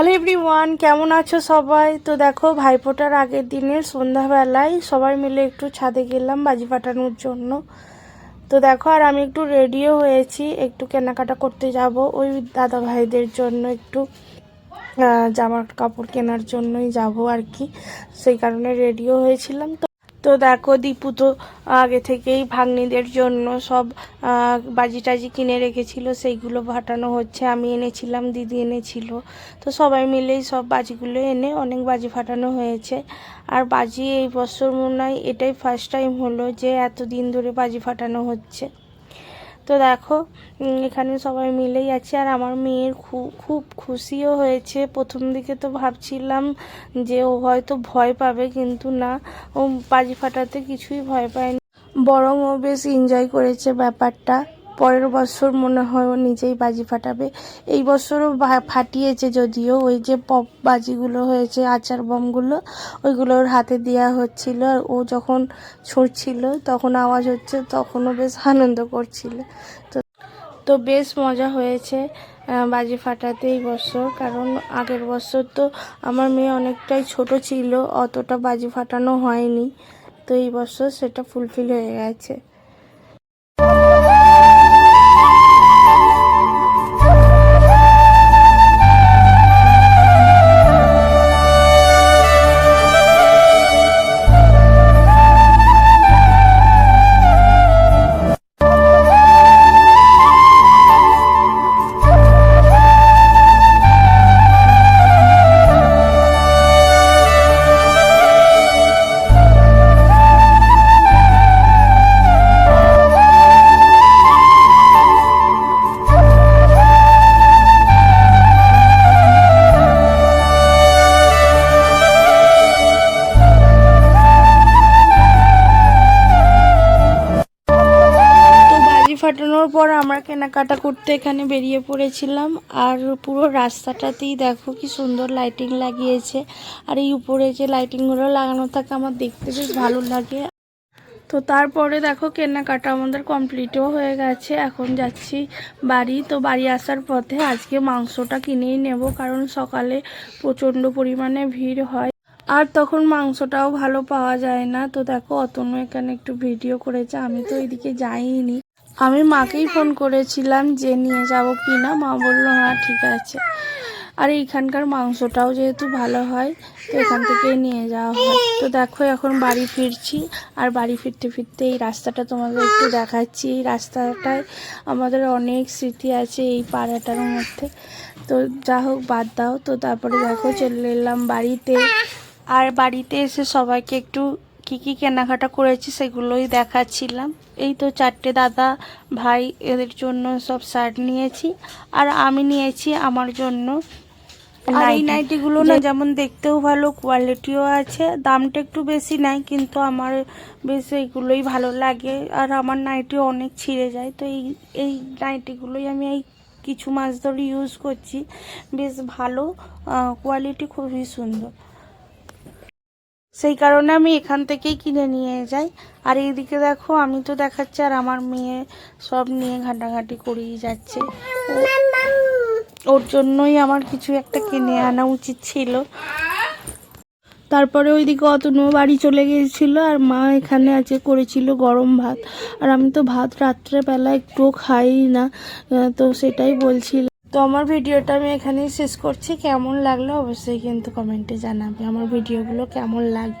Hello everyone কেমন আছো সবাই? তো দেখো, ভাইফোঁটার আগের দিনের সন্ধ্যাবেলায় সবাই মিলে একটু ছাদে গেলাম বাজি ফাটানোর জন্য। তো দেখো, আর আমি একটু রেডিও হয়েছি, একটু কেনাকাটা করতে যাব ওই দাদা ভাইদের জন্য, একটু জামা কাপড় কেনার জন্যই যাব আর কি। সেই কারণে রেডিও হয়েছিলাম। তো তো দেখো দীপু তো আগে থেকেই ভাগ্নিদের জন্য সব বাজি টাজি কিনে রেখেছিল, সেইগুলো ফাটানো হচ্ছে, আমি এনেছিলাম, দিদি এনেছিল। তো সবাই মিলেই সব বাজিগুলো এনে অনেক বাজি ফাটানো হয়েছে। আর বাজি এই বছর মনে হয় এটাই ফার্স্ট টাইম হলো যে এতদিন ধরে বাজি ফাটানো হচ্ছে। তো দেখো এখানে সবাই মিলেই আছে আর আমার মেয়ের খুব খুব খুশিও হয়েছে। প্রথম দিকে তো ভাবছিলাম যে ও হয়তো ভয় পাবে, কিন্তু না, ও পাজি ফাটাতে কিছুই ভয় পায়নি। বরং ও বেশ এনজয় করেছে ব্যাপারটা। পরের বছর মনে হয় ও নিজেই বাজি ফাটাবে। এই বছরও ফাটিয়েছে যদিও ওই যে পপ বাজিগুলো হয়েছে, আচার বমগুলো ওইগুলো ওর হাতে দেওয়া হচ্ছিল। আর ও যখন ছুটছিল তখন আওয়াজ হচ্ছে, তখনও বেশ আনন্দ করছিল। তো তো বেশ মজা হয়েছে বাজি ফাটাতে এই বছর। কারণ আগের বছর তো আমার মেয়ে অনেকটাই ছোট ছিল, অতটা বাজি ফাটানো হয়নি। তো এই বছর সেটা ফুলফিল হয়ে গেছে। বাজি ফাটানোর পর আমরা কেনাকাটা করতে এখানে বেরিয়ে পড়েছিলাম। আর পুরো রাস্তাটাতেই দেখো কি সুন্দর লাইটিং লাগিয়েছে। আর এই উপরে যে লাইটিংগুলো লাগানো থাকে, আমার দেখতে বেশ ভালো লাগে। তো তারপরে দেখো কেনাকাটা আমাদের কমপ্লিটও হয়ে গেছে। এখন যাচ্ছি বাড়ি। তো বাড়ি আসার পথে আজকে মাংসটা কিনেই নেব, কারণ সকালে প্রচণ্ড পরিমাণে ভিড় হয়। আর তখন মাংসটাও ভালো পাওয়া যায় না। তো দেখো, অতনু এখানে একটু ভিডিও করেছে। আমি তো এদিকে যাইনি। আমি মাকেই ফোন করেছিলাম যে নিয়ে যাব কি না। মা বলল হ্যাঁ ঠিক আছে। আর এইখানকার মাংসটাও যেহেতু ভালো হয়, তো এখান থেকেই নিয়ে যাওয়া হয়। তো দেখো, এখন বাড়ি ফিরছি। আর বাড়ি ফিরতে ফিরতে এই রাস্তাটা তোমাদের একটু দেখাচ্ছি। এই রাস্তাটায় আমাদের অনেক স্মৃতি আছে এই পাড়াটার মধ্যে। তো যা হোক, বাদ দাও। তো তারপরে দেখো, চলে এলাম বাড়িতে। আর বাড়িতে এসে সবাইকে একটু কি কি কেনাকাটা করেছি সেগুলোই দেখাচ্ছিলাম। এই তো চারটে দাদা ভাই এদের জন্য সব শার্ট নিয়েছি আর আমি নিয়েছি আমার জন্য আর এই নাইটিগুলো না যেমন দেখতেও ভালো কোয়ালিটিও আছে দামটা একটু বেশি নেয় কিন্তু আমার বেশ এইগুলোই ভালো লাগে। আর আমার নাইটি অনেক ছিঁড়ে যায় তো এই এই নাইটিগুলোই আমি এই কিছু মাস ধরে ইউজ করছি। বেশ ভালো কোয়ালিটি খুবই সুন্দর। সেই কারণে আমি এখান থেকেই কিনে নিয়ে যাই। আর এইদিকে দেখো, আমি তো দেখাচ্ছি, আর আমার মেয়ে সব নিয়ে ঘাটাঘাটি করেই যাচ্ছে। ওর জন্যই আমার কিছু একটা কিনে আনা উচিত ছিল। তারপরে ওইদিকে অতনু বাড়ি চলে গিয়েছিল, আর মা এখানে আজকে করেছিল গরম ভাত। আর আমি তো ভাত রাত্রেবেলা একটুও খাই না তো সেটাই বলছিল তো আমার ভিডিওটা আমি এখানেই শেষ করছি। কেমন লাগল অবশ্যই কিন্তু কমেন্টে জানাবে। আমার ভিডিওগুলো কেমন লাগে